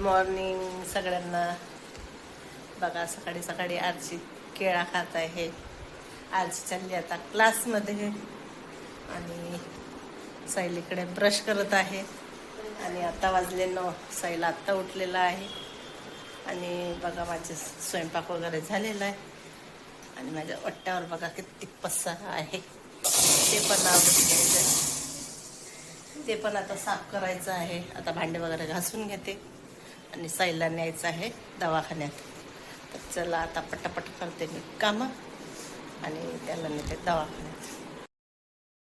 Morning सगळ्यांना. बघा सकाळी सकाळी आरची केळा खात आहे आरची चालली आता क्लासमध्ये. आणि सायलीकडे ब्रश करत आहे. आणि आता वाजले नऊ. साईला आत्ता उठलेला आहे. आणि बघा माझे स्वयंपाक वगैरे झालेला आहे. आणि माझ्या वट्ट्यावर बघा किती पसारा आहे. ते पण आवडून ते पण आता साफ करायचं आहे. आता भांडे वगैरे घासून घेते. आणि साईला न्यायचं आहे दवाखान्यात. तर चला आता पटापट करते मी कामं आणि त्याला नेते दवाखान्यात.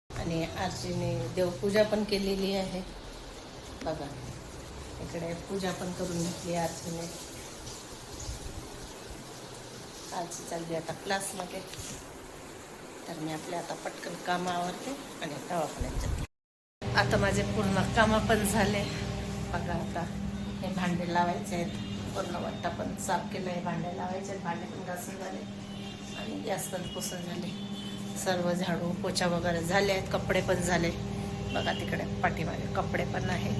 आणि आजीने देवपूजा पण केलेली आहे. बघा इकडे पूजा पण करून घेतली आजीने. आजी चालली आता क्लासमध्ये. तर मी आपल्या आता पटकन कामं आवडते आणि दवाखान्यात जाते. आता माझे पूर्ण कामं पण झाले. बघा आता. हे भांडे लावायचे आहेत. पूर्ण वाट्टा पण साफ केलं आहे. भांडे लावायचे आहेत. भांडे पण घासून झाले. आणि गॅस पण पुसून झाले. सर्व झाडू पोछा वगैरे झाले आहेत. कपडे पण झाले. बघा तिकडे पाठीमागे कपडे पण आहेत.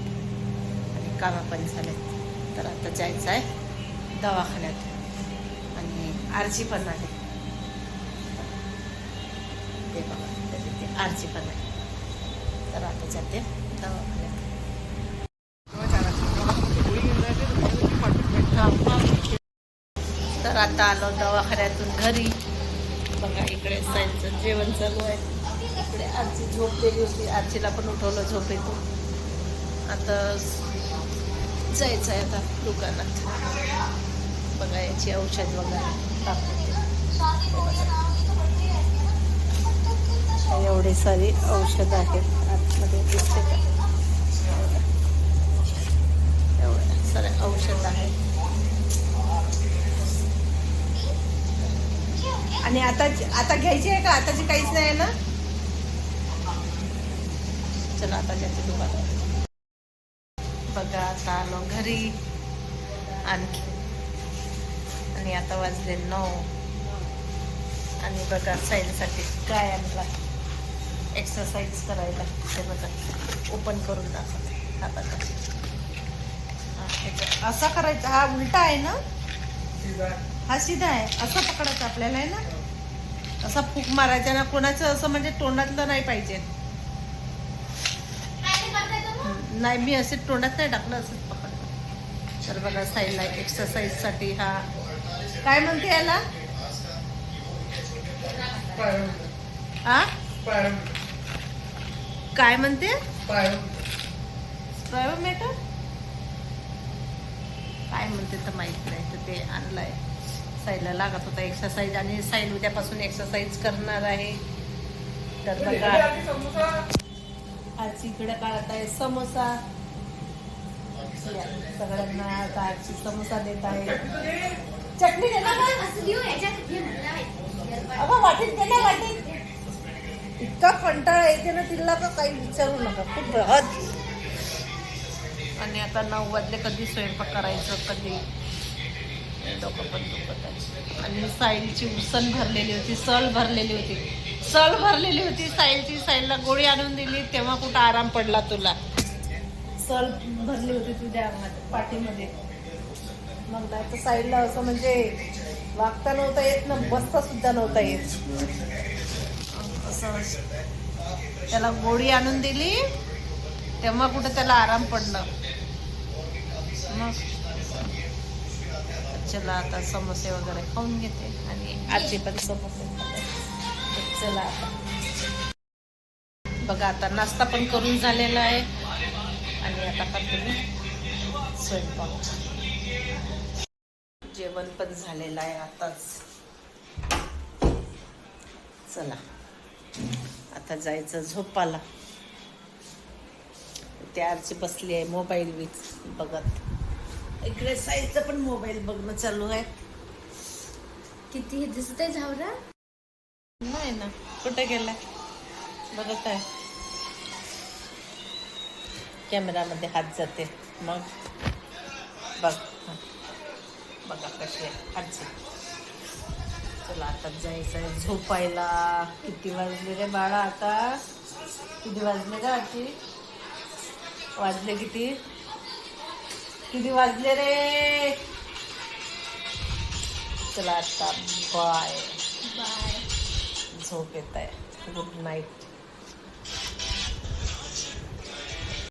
आणि कामं पण झाले तर आता जायचं आहे दवाखान्यात. आणि आरची पण आहे. ते बघा. त्याची ते आरची पण आहे. तर आता जाते दवाखान्यात. तर आता आलो दवाखान्यातून घरी. बघा इकडे साईडचं जेवण चालू आहे. इकडे आजी झोपलेली होती. आजीला पण उठवलं झोपेतून. आता जायचं आहे आता दुकानात. बघा याची औषध वगैरे टाकते. एवढी सारी औषध आहेत. आतमध्ये दिसते का? एवढ्या सारे औषध आहेत. आणि आता आता घ्यायची आहे का? आताची काहीच नाही आहे ना? चला आता जाते दुकानात बघा आता आलो घरी. आणखी. आणि आता वाजले नऊ. आणि बघा साईडसाठी काय आणला. एक्सरसाइज करायला. ते बघा. ओपन करून दाखवते. हाताचा असा करायचा. हा उलटा आहे ना? हा सीधा आहे. असं पकडायचं आपल्याला आहे ना? असा फूक मारायचा ना कोणाचं असं म्हणजे तोंडातलं नाही पाहिजे. नाही मी असे तोंडात नाही टाकलं असंच पकडलं. तर बघा साईडला एक्सरसाइजसाठी हा. काय म्हणते याला? काय म्हणते? काय म्हणते तर माहीत नाही तर ते आणलंय. साईला लागत होता एक्सरसाइज आणि साईल उद्यापासून एक्सरसाइज करणार आहे. तर बघा. आज इकडे काढत आहे समोसा सगळ्यांना आता आजची समोसा देत आहे. चटणी देणार का? अगं वाटेल ते नाही वाटेल. इतका कंटाळा येते ना तिला का काही विचारू नका. खूप बृहद आणि आता नऊ वाजले कधी स्वयंपाक करायचं कधी? डोकं पण दुखत आहे. आणि साईलची उसन भरलेली होती सल भरलेली होती. सल भरलेली होती साईलची साईलला गोळी आणून दिली तेव्हा कुठं आराम पडला तुला? सल भरली होती तुझ्या पाठीमध्ये. मग तर साईडला असं म्हणजे वागता नव्हता येत ना बसता सुद्धा नव्हता येत. असं त्याला गोळी आणून दिली तेव्हा कुठं त्याला आराम पडला. मग चला आता समोसे वगैरे खाऊन घेते आणि आजी पण समोसे चला आता. बघा आता नाश्ता पण करून झालेला आहे. आणि आता करते मी स्वयंपाक. जेवण पण झालेलं आहे आताच. चला आता जायचं झोपाला त्याची बसली आहे मोबाईल वीज बघत. इकडे साईडचं पण मोबाईल बघणं चालू आहे. किती दिसत आहे झावरा? नाही ना कुठे गेलाय बघत आहे. कॅमेरामध्ये हात जाते. मग बघ. हं. बघा कशी आहे. आजी चला आता जायचं आहे झोपायला. किती वाजले रे बाळा आता? किती वाजले का आजी? वाजले किती? किती वाजले रे? चला आता बाय बाय झोप येत आहे. Good night